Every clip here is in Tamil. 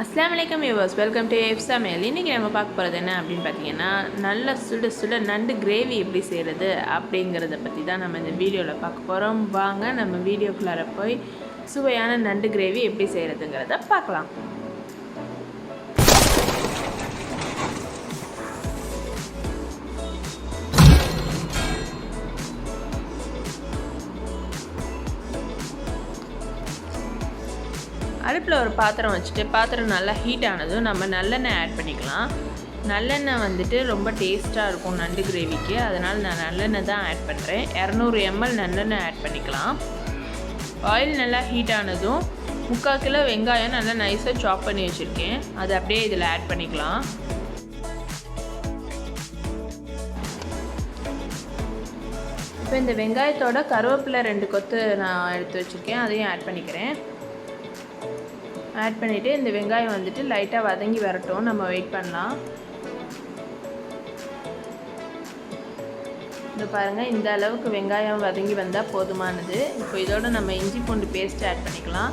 அஸ்லாம் வலைக்கம் யூவர்ஸ் வெல்கம் டு எஃப் சமையல் இன்றைக்கி நம்ம பார்க்க போகிறது என்ன அப்படின்னு பார்த்தீங்கன்னா நல்ல சுட சுட நண்டு கிரேவி எப்படி செய்கிறது அப்படிங்கிறத பற்றி தான் நம்ம இந்த வீடியோவில் பார்க்க போகிறோம் வாங்க நம்ம வீடியோக்குள்ளார போய் சுவையான நண்டு கிரேவி எப்படி செய்கிறதுங்கிறத பார்க்கலாம். அடுப்பில் ஒரு பாத்திரம் வச்சுட்டு பாத்திரம் நல்லா ஹீட் ஆனதும் நம்ம நல்லெண்ணெய் ஆட் பண்ணிக்கலாம். நல்லெண்ணெய் வந்துட்டு ரொம்ப டேஸ்ட்டாக இருக்கும் நண்டு கிரேவிக்கு அதனால் நான் நல்லெண்ணெய் தான் ஆட் பண்ணுறேன் இரநூறு எம்எல் நல்லெண்ணெய் ஆட் பண்ணிக்கலாம். ஆயில் நல்லா ஹீட் ஆனதும் முக்கால் கிலோ வெங்காயம் நல்லா நைஸாக சாப் பண்ணி வச்சுருக்கேன். அதை அப்படியே இதில் ஆட் பண்ணிக்கலாம். இப்போ இந்த வெங்காயத்தோட கருவேப்பிலை ரெண்டு கொத்து நான் எடுத்து வச்சுருக்கேன். அதையும் ஆட் பண்ணிக்கிறேன். ஆட் பண்ணிவிட்டு இந்த வெங்காயம் வந்துட்டு லைட்டாக வதங்கி வரட்டும். நம்ம வெயிட் பண்ணலாம். இந்த பாருங்கள் இந்த அளவுக்கு வெங்காயம் வதங்கி வந்தால் போதுமானது. இப்போ இதோட நம்ம இஞ்சி பூண்டு பேஸ்ட் ஆட் பண்ணிக்கலாம்.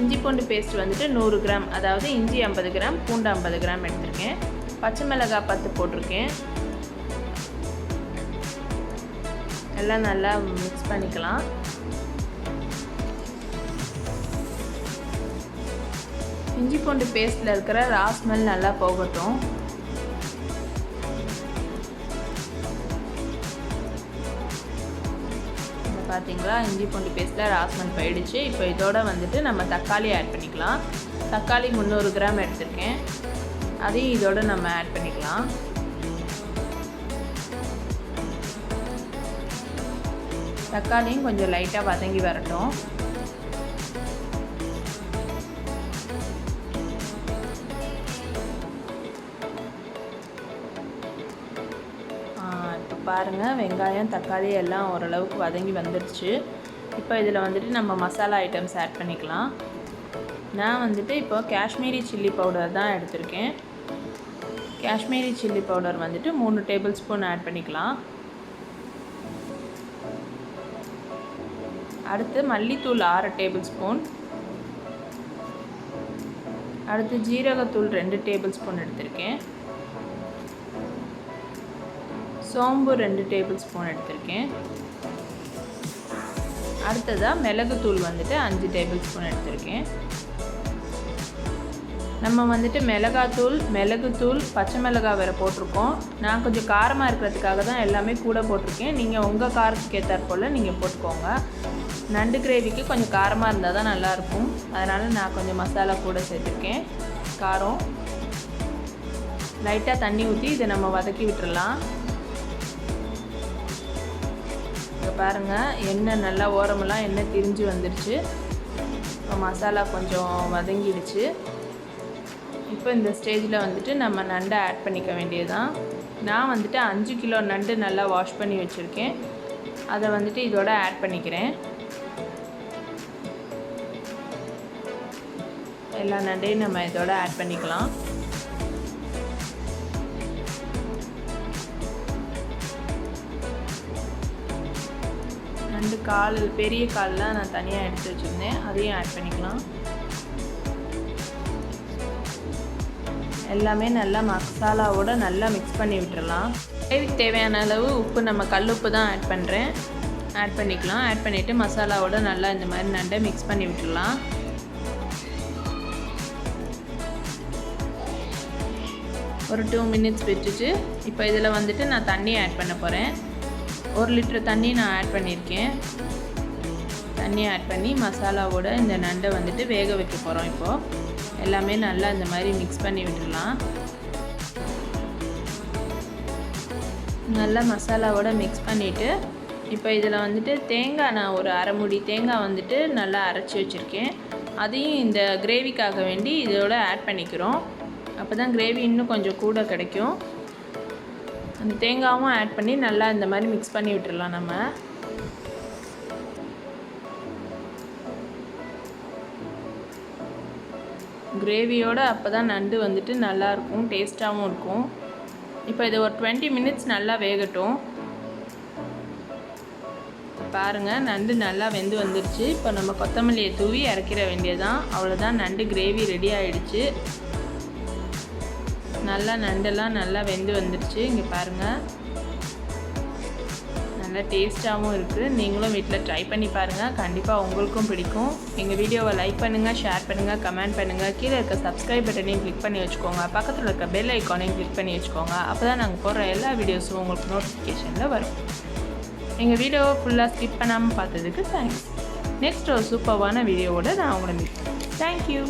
இஞ்சி பூண்டு பேஸ்ட் வந்துட்டு நூறு கிராம் அதாவது இஞ்சி ஐம்பது கிராம் பூண்டு ஐம்பது கிராம் எடுத்திருக்கேன். பச்சை மிளகாய் பத்து போட்டிருக்கேன். எல்லாம் நல்லா மிக்ஸ் பண்ணிக்கலாம். இஞ்சி பூண்டு பேஸ்ட்டில் இருக்கிற ரா ஸ்மெல் நல்லா போகட்டும். பார்த்தீங்களா இஞ்சி பூண்டு பேஸ்ட்டில் ராஸ்மெல் போயிடுச்சு. இப்போ இதோட வந்துட்டு நம்ம தக்காளி ஆட் பண்ணிக்கலாம். தக்காளி முந்நூறு கிராம் எடுத்திருக்கேன். அதையும் இதோட நம்ம ஆட் பண்ணிக்கலாம். தக்காளியும் கொஞ்சம் லைட்டாக வதங்கி வரட்டும். பாருங்கள் வெங்காயம் தக்காளி எல்லாம் ஓரளவுக்கு வதங்கி வந்துடுச்சு. இப்போ இதில் வந்துட்டு நம்ம மசாலா ஐட்டம்ஸ் ஆட் பண்ணிக்கலாம். நான் வந்துட்டு இப்போ காஷ்மீரி சில்லி பவுடர் தான் எடுத்திருக்கேன். காஷ்மீரி சில்லி பவுடர் வந்துட்டு மூணு டேபிள் ஸ்பூன் ஆட் பண்ணிக்கலாம். அடுத்து மல்லித்தூள் ஆறு டேபிள் ஸ்பூன் அடுத்து ஜீரகத்தூள் ரெண்டு டேபிள் ஸ்பூன் எடுத்திருக்கேன். சோம்பு ரெண்டு டேபிள் ஸ்பூன் எடுத்திருக்கேன். அடுத்ததாக மிளகுத்தூள் வந்துட்டு அஞ்சு டேபிள் ஸ்பூன் எடுத்திருக்கேன். நம்ம வந்துட்டு மிளகாத்தூள் மிளகுத்தூள் பச்சை மிளகாய் வேறு போட்டிருக்கோம். நான் கொஞ்சம் காரமாக இருக்கிறதுக்காக தான் எல்லாமே கூட போட்டிருக்கேன். நீங்கள் உங்கள் காரத்துக்கு ஏற்றாற் போல் நீங்கள் போட்டுக்கோங்க. நண்டு கிரேவிக்கு கொஞ்சம் காரமாக இருந்தால் தான் நல்லாயிருக்கும் அதனால் நான் கொஞ்சம் மசாலா கூட சேர்த்துருக்கேன். காரம். லைட்டாக தண்ணி ஊற்றி இதை நம்ம வதக்கி விட்டுறலாம். பாருங்கள் எண்ணெய் நல்லா ஓரமெல்லாம் எண்ணெய் திரிஞ்சு வந்துடுச்சு இப்போ மசாலா கொஞ்சம் வதங்கிடுச்சு. இப்போ இந்த ஸ்டேஜில் வந்துட்டு நம்ம நண்டை ஆட் பண்ணிக்க வேண்டியதுதான். நான் வந்துட்டு அஞ்சு கிலோ நண்டு நல்லா வாஷ் பண்ணி வச்சுருக்கேன். அதை வந்துட்டு இதோட ஆட் பண்ணிக்கிறேன். எல்லா நண்டையும் நம்ம இதோட ஆட் பண்ணிக்கலாம். ரெண்டு கால் பெரிய கால்லாம் நான் தனியாக எடுத்து வச்சுருந்தேன். அதையும் ஆட் பண்ணிக்கலாம். எல்லாமே நல்லா மசாலாவோட நல்லா மிக்ஸ் பண்ணி விட்டுறலாம். கிரேவிக்கு தேவையான அளவு உப்பு நம்ம கல் உப்பு தான் ஆட் பண்ணுறேன் ஆட் பண்ணிக்கலாம். ஆட் பண்ணிவிட்டு மசாலாவோட நல்லா இந்த மாதிரி நண்டை மிக்ஸ் பண்ணி விட்டுடலாம் ஒரு டூ மினிட்ஸ் விட்டுட்டு இப்போ இதில் வந்துட்டு நான் தண்ணி ஆட் பண்ண போகிறேன் ஒரு லிட்டர் தண்ணி நான் ஆட் பண்ணியிருக்கேன். தண்ணி ஆட் பண்ணி மசாலாவோட இந்த நண்டை வந்துட்டு வேக வைக்க போகிறோம் இப்போது எல்லாமே நல்லா இந்த மாதிரி மிக்ஸ் பண்ணி விட்டுடலாம். நல்லா மசாலாவோட மிக்ஸ் பண்ணிவிட்டு இப்போ இதில் வந்துட்டு தேங்காய் நான் ஒரு அரை முடி தேங்காய் வந்துட்டு நல்லா அரைச்சி வச்சுருக்கேன். அதையும் இந்த கிரேவிக்காக வேண்டி இதோட ஆட் பண்ணிக்கிறோம். அப்போ தான் கிரேவி இன்னும் கொஞ்சம் கூட கிடைக்கும். அந்த தேங்காயும் ஆட் பண்ணி நல்லா இந்த மாதிரி மிக்ஸ் பண்ணி விட்டுடலாம் நம்ம. கிரேவியோடு அப்போ தான் நண்டு வந்துட்டு நல்லாயிருக்கும் டேஸ்ட்டாகவும் இருக்கும். இப்போ இது ஒரு டுவெண்ட்டி மினிட்ஸ் நல்லா வேகட்டும். பாருங்கள் நண்டு நல்லா வெந்து வந்துருச்சு. இப்போ நம்ம கொத்தமல்லியை தூவி இறக்கிற வேண்டியதான் அவ்வளோதான் நண்டு கிரேவி ரெடி ஆகிடுச்சு நல்லா நண்டெல்லாம் நல்லா வெந்து வந்துடுச்சு இங்கே பாருங்கள் நல்லா டேஸ்ட்டாகவும் இருக்குது நீங்களும் வீட்டில் ட்ரை பண்ணி பாருங்கள் கண்டிப்பாக உங்களுக்கும் பிடிக்கும். எங்கள் வீடியோவை லைக் பண்ணுங்கள் ஷேர் பண்ணுங்கள் கமெண்ட் பண்ணுங்கள் கீழே இருக்க சப்ஸ்கிரைப் பட்டனையும் கிளிக் பண்ணி வச்சுக்கோங்க. பக்கத்தில் இருக்க பெல் ஐக்கானையும் கிளிக் பண்ணி வச்சுக்கோங்க. அப்போ தான் நாங்கள் போடுற எல்லா வீடியோஸும் உங்களுக்கு நோட்டிஃபிகேஷனில் வரும். எங்கள் வீடியோவை ஃபுல்லாக ஸ்கிப் பண்ணாமல் பார்த்ததுக்கு தேங்க்ஸ் நெக்ஸ்ட் ஒரு சூப்பர்வான வீடியோவோட நான் உங்களை மீட் தேங்க்யூ